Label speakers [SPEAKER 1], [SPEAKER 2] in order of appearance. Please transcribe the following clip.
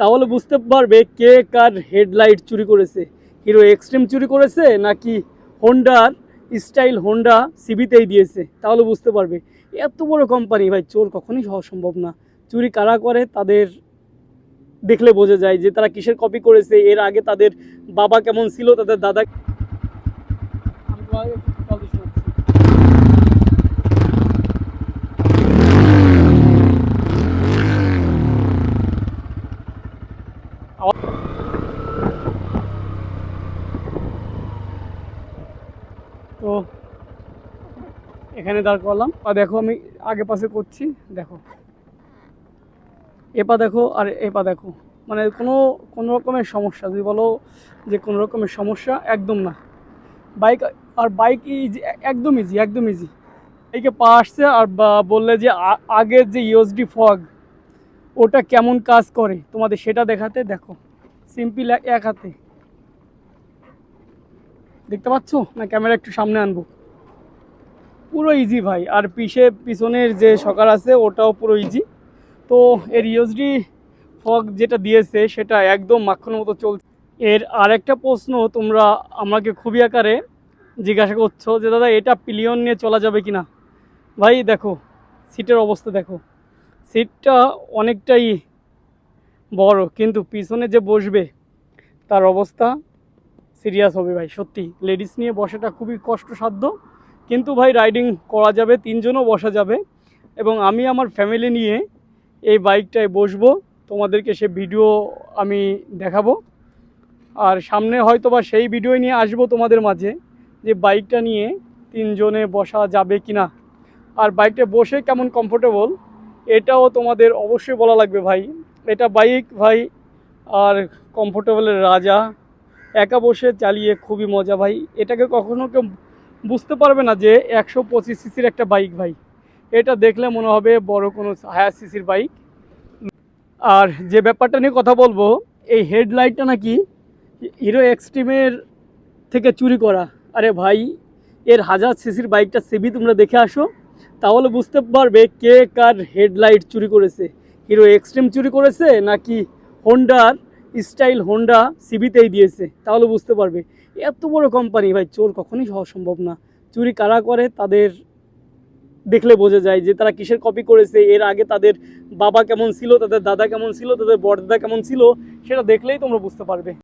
[SPEAKER 1] তাহলে বুঝতে পারবে কে কার হেডলাইট চুরি করেছে। হিরো এক্সট্রিম চুরি করেছে নাকি হোন্ডার স্টাইল হোন্ডা সিবিতেই দিয়েছে? তাহলে বুঝতে পারবে। এত বড় কোম্পানি ভাই, চোর কখনোই হওয়া সম্ভব না। চুরি কারা করে তাদের দেখলে বোঝা যায় যে তারা কিসের কপি করেছে। এর আগে তাদের বাবা কেমন ছিল, তাদের দাদা তো এখানে দাঁড় করলাম। আর দেখো আমি আগে পাশে করছি, দেখো। এপা দেখো আর এপা দেখো। মানে কোনো কোনো রকমের সমস্যা, যদি বলো যে কোনো রকমের সমস্যা, একদম না। বাইক আর বাইক ইজি একদম ইজি একদম ইজি বাইকে পা আসছে আর বা- বললে যে আগের যে ইউএসডি ফগ ওটা কেমন কাজ করে? তোমাদের সেটা দেখাতে দেখো। সিম্পল এক হাতে। দেখতে পাচ্ছ? না, ক্যামেরা একটু সামনে আনব। পুরো ইজি ভাই। আর পিছে, পিছনের যে সকার আছে, ওটাও পুরো ইজি তো এর ইউএসডি ফগ যেটা দিয়েছে, সেটা একদম মাখনের মতো চলছে। এর আরেকটা প্রশ্ন তোমরা আমাকে খুবই আকারে জিজ্ঞাসা করছ যে, দাদা, এটা পিলিয়ন নিয়ে চলা যাবে কি না ভাই, দেখো, সিটের অবস্থা দেখো। সিটটা অনেকটাই বড়, কিন্তু পিছনে যে বসবে, তার অবস্থা সিরিয়াস হবে ভাই, সত্যি। লেডিস নিয়ে বসাটা খুবই কষ্টসাধ্য। কিন্তু ভাই, রাইডিং করা যাবে, তিনজনও বসা যাবে। এবং আমি আমার ফ্যামিলি নিয়ে এই বাইকটায় বসবো। তোমাদেরকে সে ভিডিও আমি দেখাবো। আর সামনে হয়তো বা সেই ভিডিও নিয়ে আসব তোমাদের মাঝে, যে বাইকটা নিয়ে তিনজনে বসা যাবে কি না আর বাইকটা বসে কেমন কমফোর্টেবল এটাও তোমাদের অবশ্যই বলা লাগবে ভাই। এটা বাইক ভাই, আর কমফোর্টেবলের রাজা। একা বসে চালিয়ে খুবই মজা ভাই। এটাকে কখনো কেউ বুঝতে পারবে না যে একশো পঁচিশ সিসির একটা বাইক ভাই। এটা দেখলে মনে হবে বড় কোনো হায়ার সিসির বাইক। আর যে ব্যাপারটা নিয়ে কথা বলব, এই হেডলাইটটা নাকি হিরো এক্সট্রিমের থেকে চুরি করা। আরে ভাই, এর হাজার সিসির বাইকটা সিবি তোমরা দেখে আসো। তাহলে বুঝতে পারবে কে কার হেডলাইট চুরি করেছে। হিরো এক্সট্রিম চুরি করেছে নাকি হোন্ডার স্টাইল হোন্ডা সিবিতেই দিয়েছে, তাহলে বুঝতে পারবে। এত বড় কোম্পানি ভাই, চোর কখনোই হওয়া সম্ভব না। চুরি কারা করে তাদের দেখলে বোঝা যায় যে তারা কিসের কপি করেছে, এর আগে তাদের বাবা কেমন ছিল, তাদের দাদা কেমন ছিল, তাদের বড়দাদা কেমন ছিল, সেটা দেখলেই তোমরা বুঝতে পারবে।